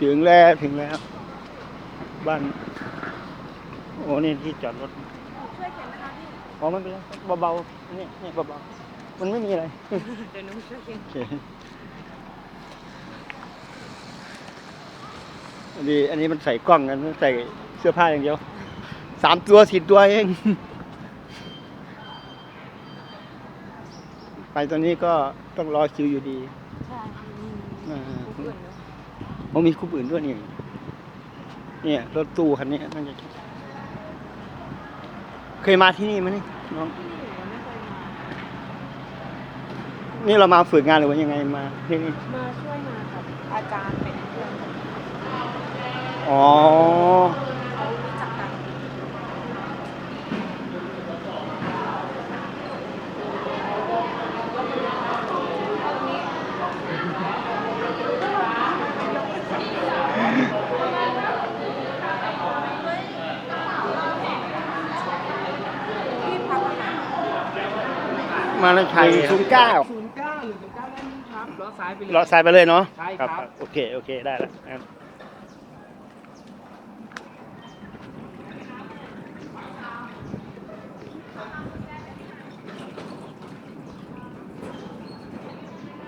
ถึงแล้วถึงแล้ว บ้าน โอ้นี่ที่จอดรถช่วยเข็นนะคะพี่อ๋อไม่เป็นไรเบาๆนี่นี่เบาๆมันไม่มีอะไรเดี๋ยวหนูช่วยเข็นโอเคอันนี้อันนี้มันใส่กล้องกันใส่เสื้อผ้าอย่างเดียวสามตัวสี่ตัวเอง ไปตอนนี้ก็ต้องรอคิวอยู่ดีใช่ อ่า ผู้อื่นเนาะ มันมีคู่อื่นด้วยนี่เนี่ยรถตู้คันนี้น่าจะเคยมาที่นี่ไหมนี่น้องที่นี่หนูยังไม่เคยมานี่เรามาฝึกงานหรือว่ายังไงมาที่นี่มาช่วยงานกับอาจารย์เป็นเพื่อนอ๋อ เขารู้จักกัน พี่พักไหน มาแล้วชัยศูนย์เก้าศูนย์เก้าหรือศูนย์เก้าด้านนี้ครับล้อซ้ายไปเลย เลาะซ้ายไปเลยเนาะใช่ครับ โอเค โอเค ได้แล้วครับ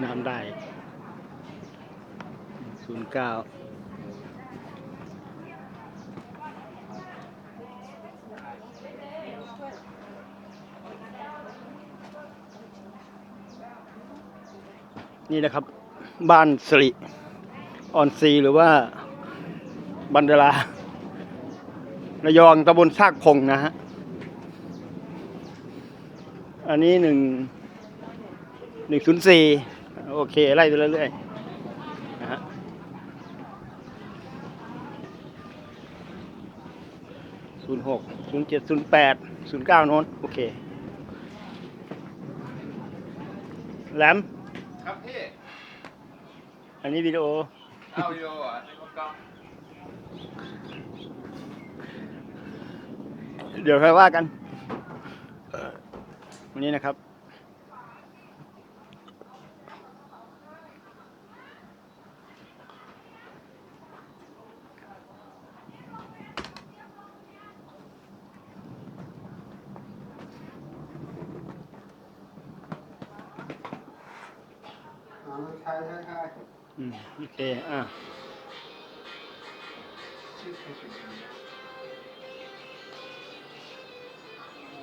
น้ำได้ศูนย์เก้า นี่นะครับ บ้านสริออนซีหรือว่าบันดาราระยองตำบลซากพงนะฮะ อันนี้หนึ่งหนึ่งศูนย์สี่โอเค ไล่ไปเรื่อยๆนะฮะศูนย์หกศูนย์เจ็ดศูนย์แปดศูนย์เก้าโน้น โอเคแหลม ครับพี่อันนี้วิดีโอ เอาวิดีโอเหรอะนี่ก็กล้อง เดี๋ยวค่อยว่ากันเอ่อวันนี้นะครับ ใช่ใช่ใช่อืมโอเค อะ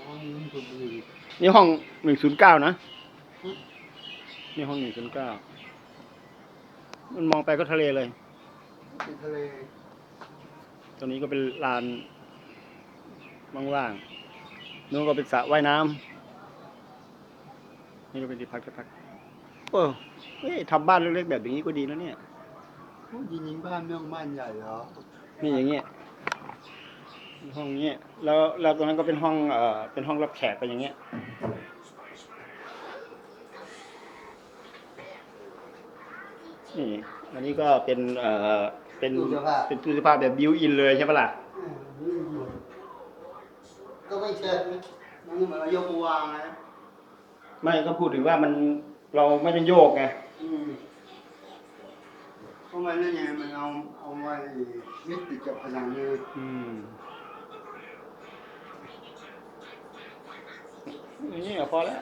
อ๋อนี่ถูกบุหรี่นี่ห้องหนึ่งศูนย์เก้านะ นี่ห้องหนึ่งศูนย์เก้า มันมองไปก็ทะเลเลยเป็นทะเล ตรงนี้ก็เป็นลานว่างๆนู้นก็เป็นสระว่ายน้ำนี่ก็เป็นที่พักที่พัก โอ้เฮ้ยทำบ้านเล็กๆแบบอย่างนี้ก็ดีแล้วเนี่ยยิงยิงบ้านเมืองบ้านใหญ่เหรอนี่อย่างเงี้ยห้องเงี้ยแล้วแล้วตรงนั้นก็เป็นห้องเอ่อเป็นห้องรับแขกไปอย่างเงี้ยนี่อันนี้ก็เป็นเอ่อเป็นเป็นตู้เสื้อผ้าแบบบิวอินเลยใช่ปะล่ะอืมนี่อยู่ก็ไม่เชิดนะมันเหมือนเรายกมือวางนะไม่ก็พูดถึงว่ามัน เราไม่ได้โยกไงอืมเพราะมันนั่นไงมันเอาเอาไว้ยึดติดกับผนังเลยอืมอย่างนี้ก็พอแล้ว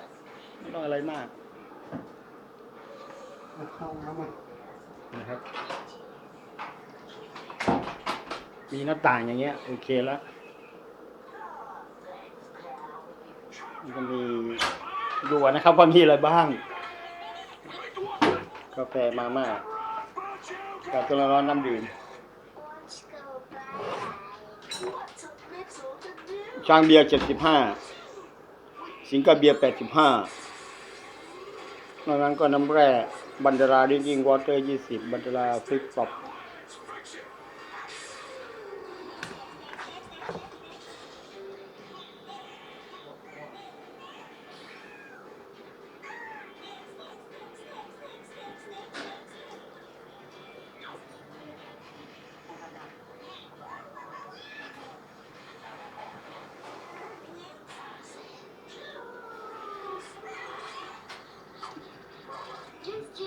ไม่ต้องอะไรมากเข้าน้ำมันนะครับ มีหน้าต่างอย่างเงี้ยโอเคแล้วมันก็มีดูนะครับว่ามีอะไรบ้าง กาแฟมาม่ากับตัวร้อนน้ำดื่มช้างเบียร์เจ็ดสิบห้าสิงคาเบียร์แปดสิบห้านอกนั้นก็น้ำแร่ บันดาราดิงกิ้งวอเตอร์ยี่สิบบันดาราฟลิกป๊อบ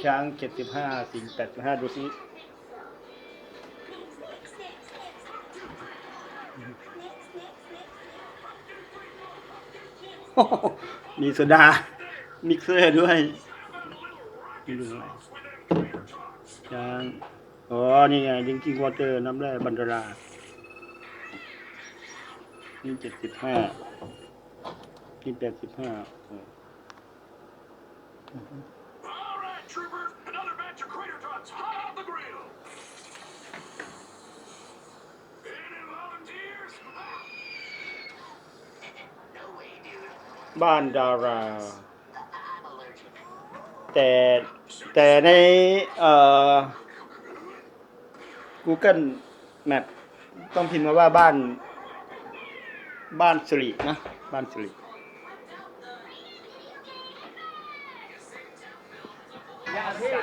ช้างเจ็ดสิบห้าสิงแปดสิบห้าดูสิมีโซดา มิกเซอร์ด้วยดูหนช้างอ๋อ นี่ไงดิงกิ้งวอเตอร์ น้ำแร่บันดารานี่เจ็ดสิบห้านี่แปดสิบห้า Trooper, Another batch of crater tots hot off the grill. Any volunteers? บ้านดาราแต่แต่ในเอ่อ Google Map ต้องพิมพ์มาว่าบ้าน บ้านสิรินะ บ้านสิริ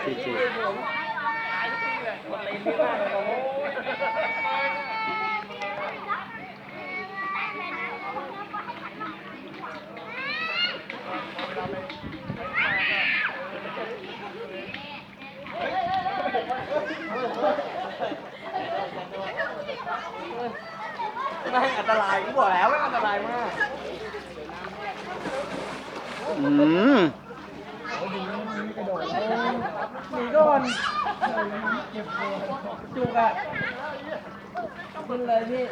ซีจีไม่อันตรายกูบอกแล้วไม่อันตรายมาก อืม หนีก่อนจุกอะมึงเลยพี่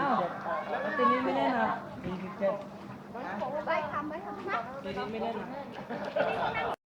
อ้าวตีนี้ไม่แน่นะตีนี้ไม่ได้นะ